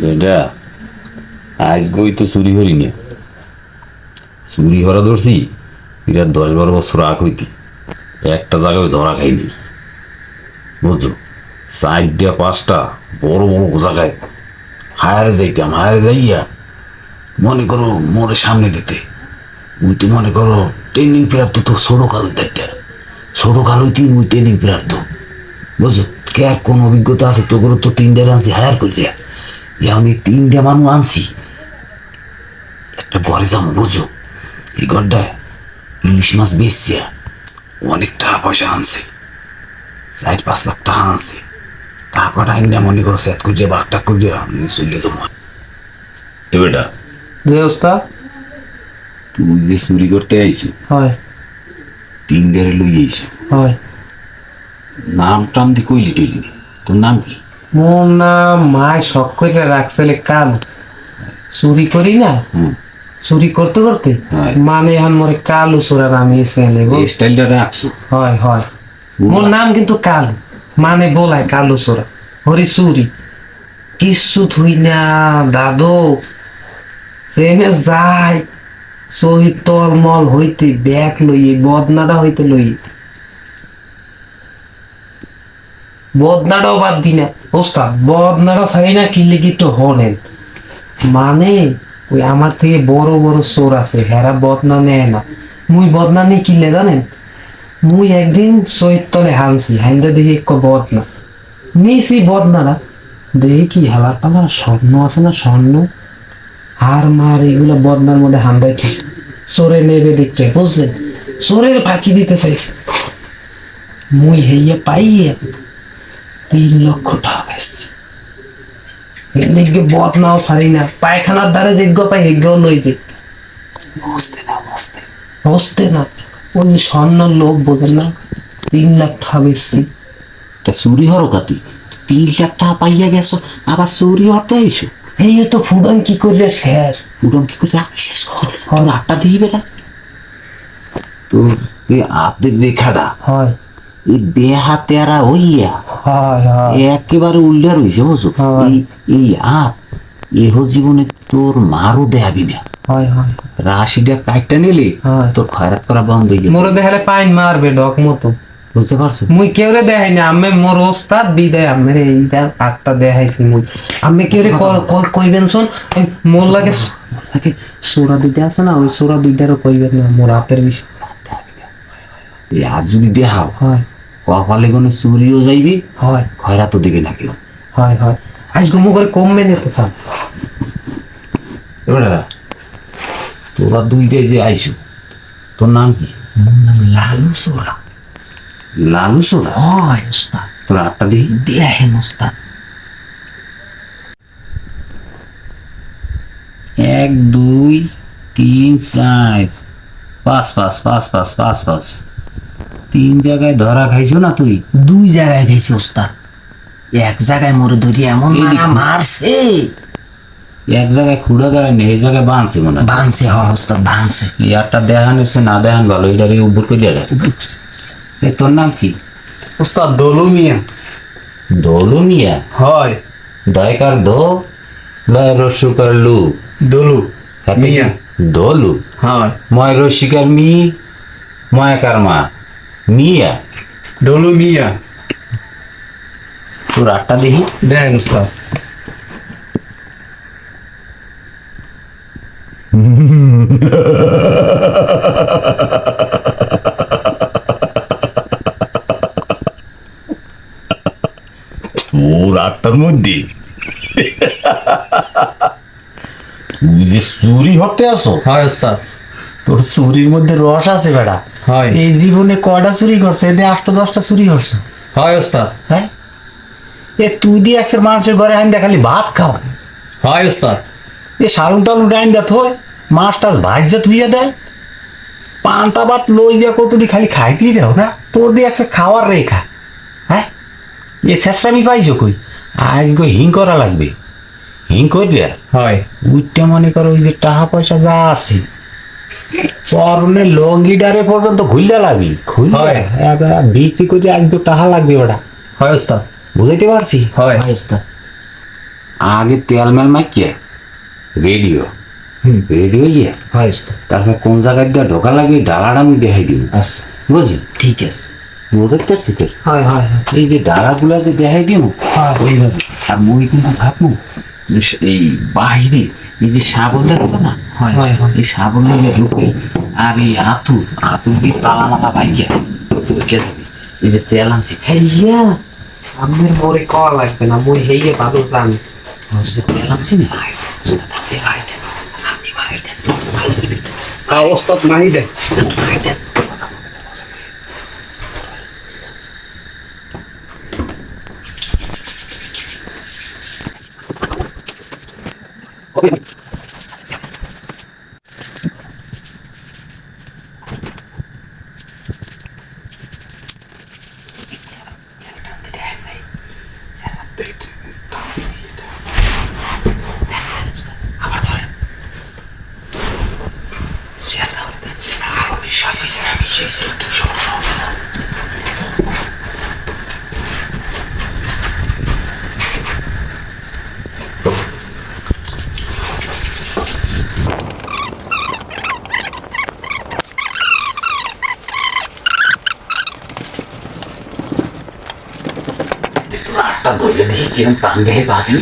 বেটা আজ গই তো চুরি হরি না। চুরি হরা ধরছি এরা দশ বারো বছর আগ হইতি। একটা জায়গায় ধরা খাইনি বুঝছ? চারটা, পাঁচটা, বড় বড় জায়গায়। হায়ারে যাইতাম, হায়ারে যাইয়া মনে করো মোরে সামনে দিতে। মুই তো মনে করো ট্রেনিং প্রাপ্ত তো ছোটো কাল দেখতে। ছোটো কাল হইতে মুই ট্রেনিং প্রাপ্ত বুঝছ কে কোন অভিজ্ঞতা আছে? তো তো তিনটে আনছি হায়ার করিয়া। এই তিনটে মানুষ আনছি। একটা ঘরে যাব বুঝছ এই ঘরটায় ইলিশ মাছ বেচছে। অনেক টাকা পয়সা আনছে। চার পাঁচ লাখ টাকা আনছে। টাকাটা আইন মনে করো সেট করিয়া বাঘটা করিয়া আমি চলে যাব। বেটা যে ওস্তাদ তুই যে চুরি করতে আইছি হয়। তিন গাড়ি লই আইছি। হয়। নাম টাম দি কইলি টইলি। তোর নাম কি? মোর নাম মায় শখ করে রাখছিলে কাল। চুরি করি না? চুরি করতে করতে? মানে এখন মোরে কালু চোরা নামিয়েছে স্টাইলটা রাখছো? হয় হয়। মোর নাম কিন্তু কালু। মানে বলায় কালু চোরা। হরি চুরি। কিচ্ছু থুই না দাদু। সেনে যায় শহীদ তলমল হইতে ব্যাগ লইয়ে বদনাটা হইতে লইয়ে। বদনাটাও বাদ দি না। ওস্তাদ, বদনাটা ছাড়ি না কিনলে কিন্তু তো হলেন। মানে ওই আমার থেকে বড় বড় চোর আছে, হেরা বদনা নেয় না। মুই বদনা নিয়ে কিনলে জানেন? মুই একদিন শহীদ তলে হানছি, হাইন্দা দেখি এক বদনা। নিয়েছি বদনাটা। দেখি কি হালার পালার স্বর্ণ আছে না স্বর্ণ? হার মার এগুলো বদনার মধ্যে হান্দাই ঠিক চোরে নেবে দেখছে বুঝলেন? চোরের ফাঁকি দিতে চাইছে। মুই হেইয়া পাইয়ে তিন লক্ষ টাকা পেয়েছি এদিকে বদনাও সারি না পায়খানার দ্বারে যোগ্য পাই হেগ্যও লই যে বসতে না বসতে বসতে না। ওই স্বর্ণ লোক বোঝেন না। তিন লাখ টাকা বেশি। তা চুরি হরো কা তুই? তিন লাখ টাকা পাইয়া গেছো আবার চুরি হতে আইসো এই তো ফুডন কি করে শেষ উডম কি করে শেষ কর তোর আটটা দিই বেটা। তোর যে আর্ধেক রেখাটা হয়। এই বেহাতেরা হইয়া হয় হয় একেবারে উল্টা রইছে বুঝছ? হয়। এই এই আপ এহ জীবনে তোর মারও দেখাবি না হয় হয়। রাশিটা কাটটা নিলে হয়। তোর খয়রাত করা বন্ধ হয়ে গেছে। মোরে দেখালে পাইন মারবে ডক মতো। বুঝতে পারছ? মুই কেউরে দেখাই না আমি মোর ওস্তাদ বিদায়। আমের এইটা আটটা দেখাইছি মুই। আমি কেউরে কইবেন শোন মোর লাগে লাগে সোরা দুইটা আছে না ওই সোরা দুইটারও কইবেন না মোর হাতের বিষয়। আর যদি দেখাও হয়। কপালে কোনো চুরিও যাইবি হয়। খয়রাতও দিবে না কেউ। হয় হয়। আজ ঘুমো করে কমবে না তো স্যার। এবারে তোরা দুইটাই যে আইসো তোর নাম কি? নাম লালু সোরা। লালু সোনা হয় ওস্তাদ। তোর আটটা দিই দেখেন ওস্তাদ। এক দুই তিন চার পাঁচ পাঁচ পাঁচ পাঁচ পাঁচ পাঁচ। তিন জায়গায় ধরা খাইছো না তুই? দুই জায়গায় খাইছি ওস্তাদ। এক জায়গায় মোরে ধরি এমন মারা মারছে। এক জায়গায় খুঁড়া গাড়া নেই এই জায়গায় বাঁধছে মনে হয়। বানছে হ ওস্তাদ বানছে। এই আটটা দেখান এসে না দেখান ভালো এটারে উপর করে দেখ এ তোর নাম কি? উস্তাদ দলু মিয়া। দোলু মিয়া? হয়। দয়কার দো? লয় রসুকার লু? দলু মিয়া। দোলু? হয়। ময় রসিকার মি? ময়াকার মা? মিয়া? দলু মিয়া। তোর আটটা দেখি। দেখেন উস্তাদ তোর আটটার মধ্যে। তুই যে চুরি হতে আসো। হয় উস্তাদ তোর চুরির মধ্যে রস আছে বেড়া। হয়। এই জীবনে কয়টা চুরি করছে? এদের আটটা দশটা চুরি করছে। হয় উস্তাদ হ্যাঁ? এ তুই দিয়ে একশের মানুষের ঘরে আইন দেখালি ভাত খাও। হয় উস্তাদ এ সারুন টালুন আইন দেয় থই। মাছ টাছ ভাইজা থুইয়া দেয় পান্তা ভাত লই দিয়া কতটি খালি খাইতেই দেও না। তোর দিয়ে একশো খাওয়ার রেখা। হ্যাঁ? এ শেষরামি পাইছো কই? আজ গো হিং করা লাগবে। হিং করিয়া হয়। উইটা মনে করো ওই যে টাকা পয়সা যা আছে। পরনে লঙ্গিডারে পর্যন্ত ঘুরলে লাগবি খুললে বিক্রি করে আজ টাকা লাগবে ওটা হয় ওস্তাদ। বুঝাইতে পারছি? হয়। হয় ওস্তাদ। আগে তেল মেল মাইকে রেডিও। হুম। রেডিও ইয়ে। হয় ওস্তাদ। তারপর কোন জায়গায় দিয়ে ঢোকা লাগে ডালাটা আমি দেখাই দিব। আচ্ছা। বুঝলি? ঠিক আছে। বুঝতে পারছি তো হয় হয় এই যে ডালাগুলা যে দেখাই দিব হ্যাঁ। ওইভাবে। আর মুই কিন্তু ভাববো এই বাইরে এই যে শাবল দেখছ না? হয়। এই সাবন নিয়ে ঢুকে আর এই আতু আতু দিয়ে তালা মাথা বাইকে ঢুকে যাবে এই যে তেল আনছি। হেইয়া আমার মোরে কল লাগবে না মুই হেইয়া ভালো জানি তেল আনছি না তাতে ভাই দেন ভালো হ্যাঁ ওস্তাদ মাহি দেন। ভাই দেন তোর আটটা বইলে দেখি কিরম প্রাণ দেখে বাঁচি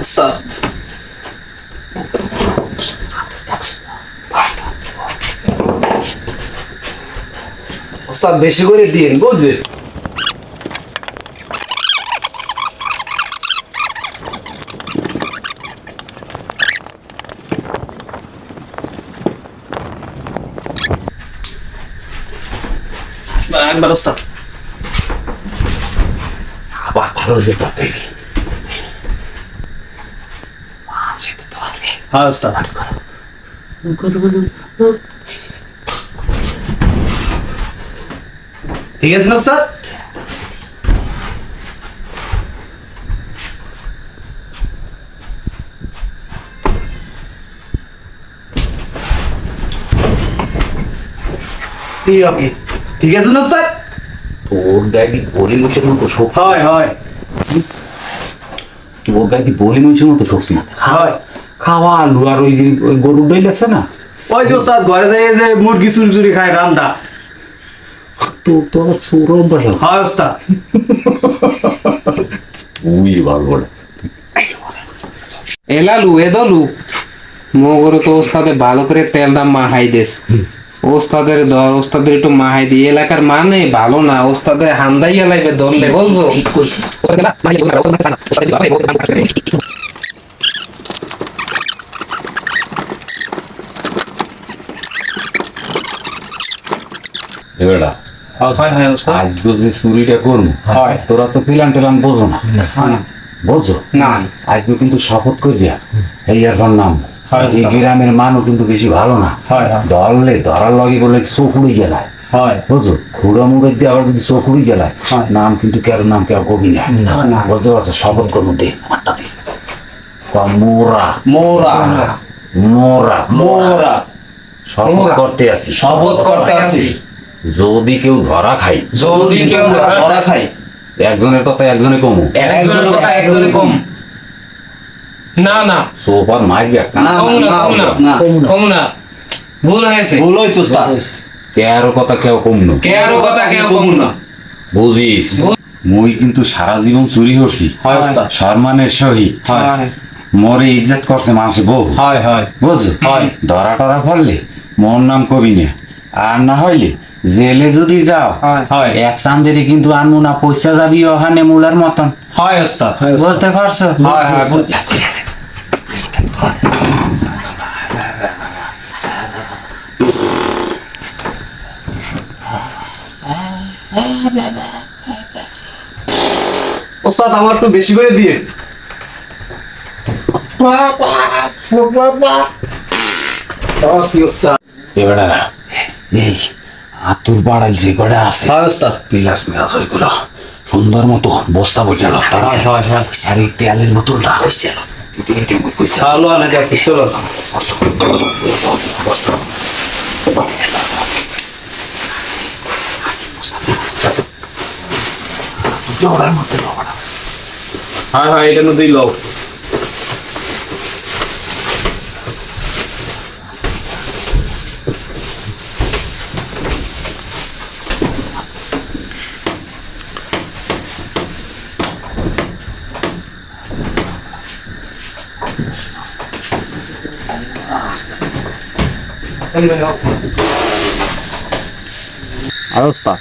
ওস্তাদ ওস্তাদ বেশি করে দিন বুঝছে একবার ওস্তাদ আবার ভালো লেখা পেবি সেটা তো আগে হ্যাঁ ওস্তাদ ঠিক আছে না ওস্তাদ ঠিক আছে ঠিক আছে না ওস্তাদ তোর গায়ে দি বলি মুখের মতো শোক হয় হয়। তোর গায়ে দি বলি মুখের মতো শোক না হয়। খাওয়া আলু আর ওই গরুর ডাইল আছে না? ওই যে ওস্তাদ ঘরে যাই যে মুরগি চুরি চুরি খায় রান্দা তোর তো আবার চোর অভ্যাস আছে। হয় ওস্তাদ। তুই ভালো বলে। এলালু এদলু মগরে তো ওস্তাদে ভালো করে তেল দাম মাহাই দেস ওস্তাদের দর ওস্তাদের একটু মাহাই দি এলাকার মানে ভালো না ওস্তাদের হান্দাইয়া লাগবে দললে বলব? হয় আজকে যে চুরিটা করব হয়। তোরা তো পিলান টিলান বোঝো না। বোঝো? না। আজকে কিন্তু শপথ করিয়া এই আর নাম। এই গ্রামের মানুষ কিন্তু বেশি ভালো না। ধরলে ধরার লগে বলে চোখ উড়ে গেলায় বুঝছ? খুড়া মুড়ে দিয়ে আবার যদি চোখ উড়ে গেলায় নাম কিন্তু কেউ নাম কেউ কবি না। না। বুঝতে পারছ? শপথ করব দে আমারটা দে। মোরা। মোরা। মোরা। মোরা। শপথ করতে আসি। শপথ করতে আসি। যদি কেউ ধরা খাই যদি কেউ ধরা খাই একজনের কথা একজনে কমু। একজনের কথা একজনে কম। না না। সোফার মাইক না, না না, কম না ভুল হয়েছে। ভুল হয়েছে কথা কেউ কম না। কে কথা কেউ কম না। বুঝিস? বুঝ- মুই কিন্তু সারা জীবন চুরি করছি। হয় ওস্তাদ সম্মানের সহিত। হয়। মরে ইজ্জত করছে মানুষে বহু। হয় হয়। হয়। ধরা টরা পড়লে মোর নাম কবি না। আর না হইলে জেলে যদি যাও হয়। হয়। এক চান্দেরে কিন্তু আনমু না পয়সা যাবি ওখানে মূলার মতন। হয় ওস্তাদ বুঝতে পারছ? হয়, হয়, বুঝছি। ওস্তাদ আমার একটু বেশি করে দিয়ে। আহ, কি ওস্তাদ? এবারে এই আতুর বাড়াল যে কটা আছে হয় পিলাস মিলাস ওইগুলো সুন্দর মতো বস্তা বইটা হয় হয় হয়। আর এই তেলের বোতলটা চলো না যাব চলো হ্যাঁ হ্যাঁ এটার মধ্যেই লও আর ওস্তাদ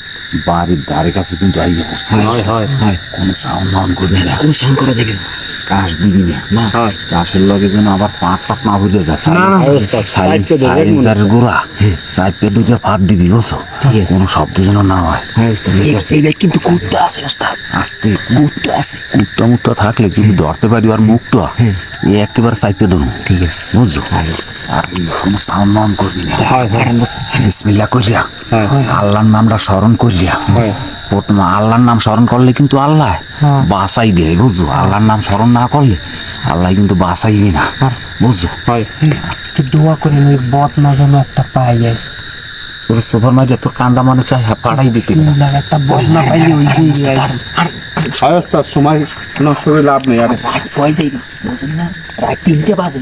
বাড়ির ধারে কাছে কিন্তু আইয়া পড়ছে হয় হয়। হয় কোনো সাউন্ড অন করবে না। কোনো সাউন্ড করা যাবে না কাশ দিবি না না কাশের লগে যেন আবার পাঁচ পাত না হইলে যায়। সাইলেন্সারের গোড়া। সাইডে দুইটা ফাঁদ দিবি বুঝছ? ঠিক আছে। কোনো শব্দ যেন না হয়। হ্যাঁ কিন্তু কুত্তা আছে ওস্তাদ। আস্তে। কুত্তা আছে। কুত্তা মুত্তা থাকলে যদি ধরতে পারি আর মুখটা এই একেবারে সাইডে ধরুন। ঠিক আছে। বুঝছ? আর কোনো সাউন্ড করবি না। হয় হয়। বিসমিল্লা করিয়া হ্যাঁ। আল্লাহর নামটা স্মরণ করিয়া। হয়। আল্লাহর নাম স্মরণ করলে কিন্তু আল্লাহ। বাসাই দেয় বুঝছ? আল্লাহর নাম স্মরণ না করলে আল্লাহ কিন্তু বাসাইবি না বুঝছ? হয়। দোয়া করে ওই বদনা যেন একটা পাই যায়। সোফার মাঝে তোর কান্দা মানে চাই হ্যাঁ দিতে একটা বদনা পাইলে ওই যে হয় সময় নষ্ট লাভ নেই আরে। হয়ে যাইবে? না রাত তিনটে বাজে?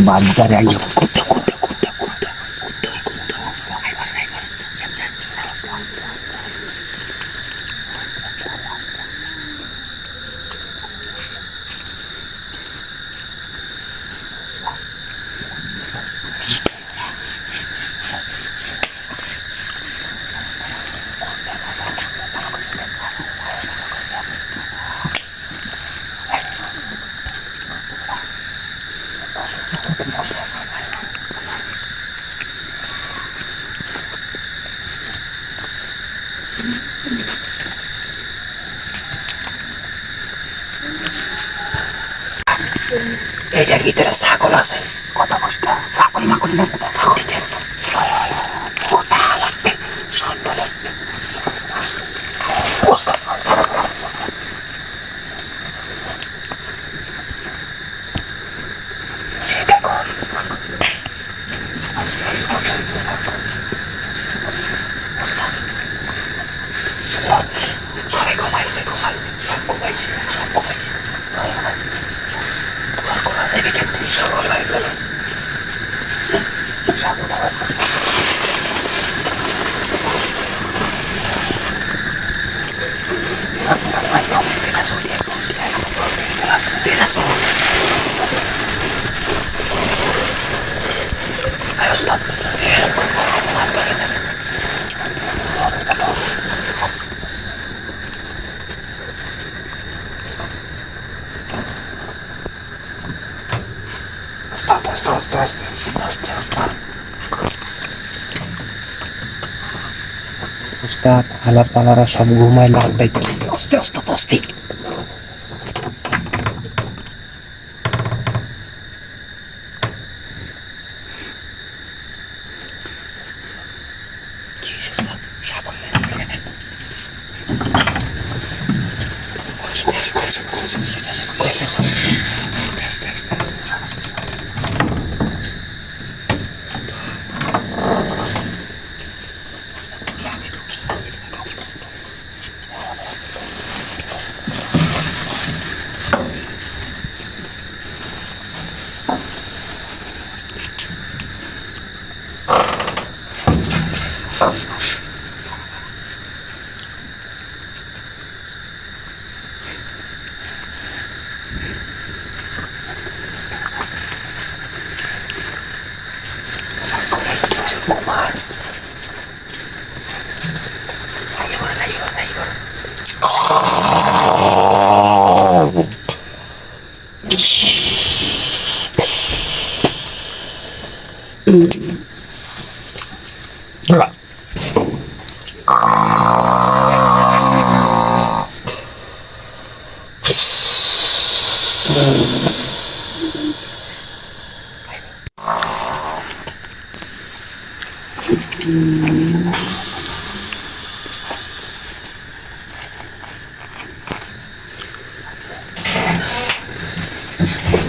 বাড়িটারে আইয়া এটার ভিতরে ছাগল আছে। কথা বলটা ছাগল মাগল না ছাগল। ওস্তাদ ওস্তাদ সবাই ঘুমাইছে ঘুমাইছে। সব ঘুমাইছে, সব ঘুমাইছে তোমার করা যাবে উস্তাদ হালার পালারা সব ঘুমায় লাল দেয় আস্তে আস্তে আস্তে 来一是我妈。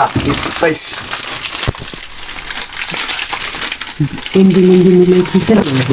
ওস্তাদ বিস্কুট পাইছি তিনটি মিন্দি মিলে কি খেলা আমরা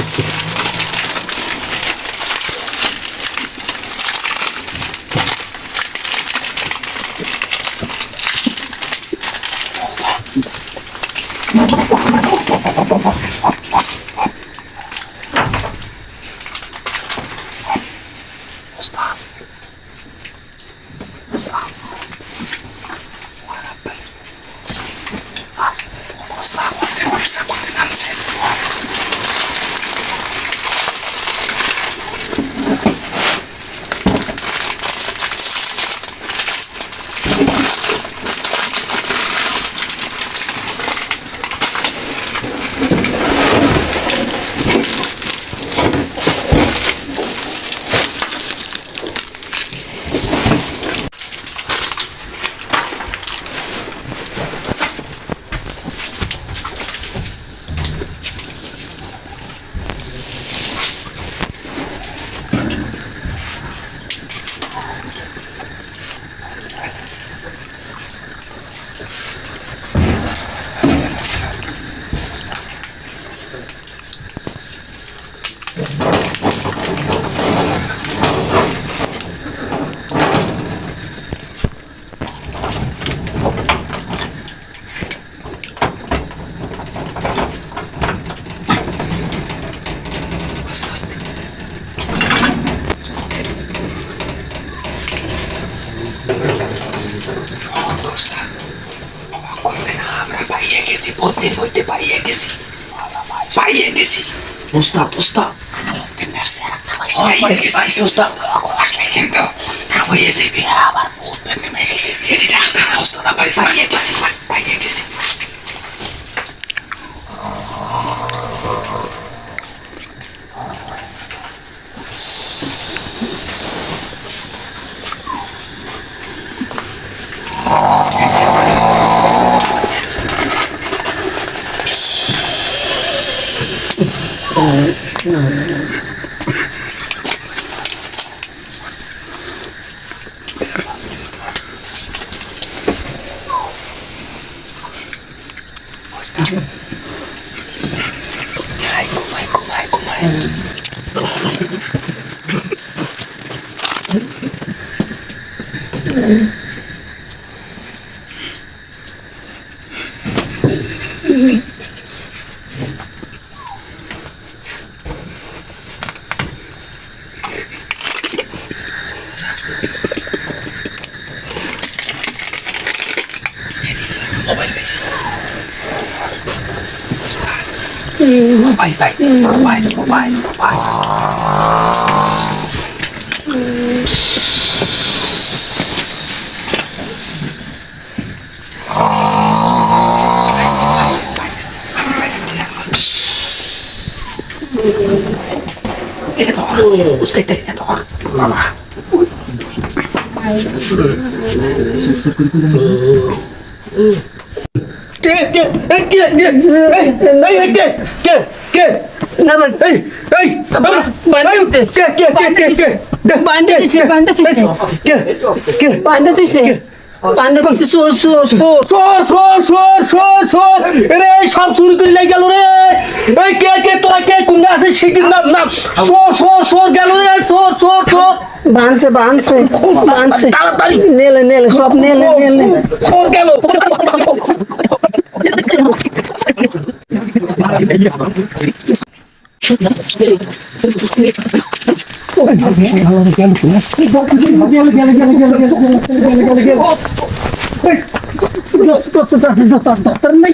পাইয়ে গেছি পথের মধ্যে পাইয়ে গেছি। পাইয়ে গেছি। হয়ে যাবে আবার ভূত পেতে মেরেছি এটি রান্না ওস্তাদ পাইয়ে গেছি। পাইয়ে গেছি। Ось так. Майку, майку, майку, майку. Mm-hmm. বান্ধা তুইছে বান্ধে দিছে চোর চোর চোর চোর চোর চোর চোর চোর রে সব চুরি করে লেগে গেল রে এই কে কে তোরা কে, কোনটা? আপনি শিখি না না সো সো সো গেল সো সো সো বানছে বানছে বানছে তাড়াতাড়ি নেলে নেলে সব নেলে নেলে সো গেল ডাক্তার নাই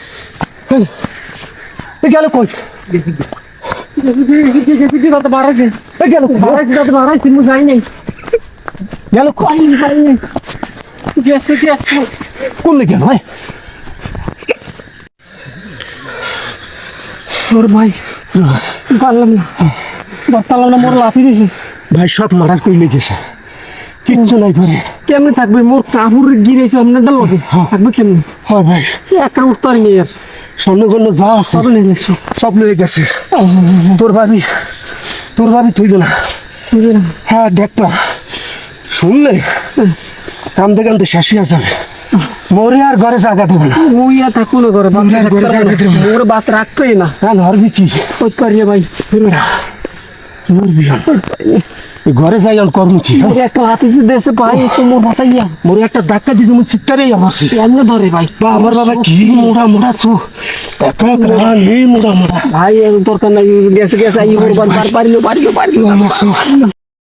গেল কই? গেল কোন দিকে ভাই? তোর ভাই হ্যাঁ। পারলাম না। বাতালাম না মোর লাফি দিছে। ভাই সব মারার কইলে গেছে কিচ্ছু নাই করে কেমনে থাকবে? মোর কাপড় গিরেছে আপনাদের লগে। থাকবে কেমনে? হয় ভাই। একা উঠতে পারি নেই আর। স্বর্ণগণ্য যা সব নিয়ে সব সব লয়ে গেছে। তোর ভাবি তোর ভাবি তুইবে না। হ্যাঁ দেখবা শুনলে? কান্দে কান্দে শেষ হয়ে যাবে মরে আর ঘরে জায়গা দেবে না। ওই আর থাকুন না ঘরে। ঘরে জায়গা দেবে না। মোর বাত রাখবে না। হ্যাঁ নরবি কি? কইতে পারি না ভাই? ফিরবে না। কি ঘরে যাই আর কর্ম কি মোর একটা হাতে যে দেশে পাই তো মোর বাসাইয়া মোর একটা ধাক্কা দিছে মুখ চিৎকারে আমার সে এমনি ধরে ভাই? বা আমার বাবা কি মোড়া মোড়া চো একা নেই মোড়া। মোড়া ভাই দরকার নাই গেছে গেছে আই মোর বাদ পারিলো পারিলো পারিলো। আমার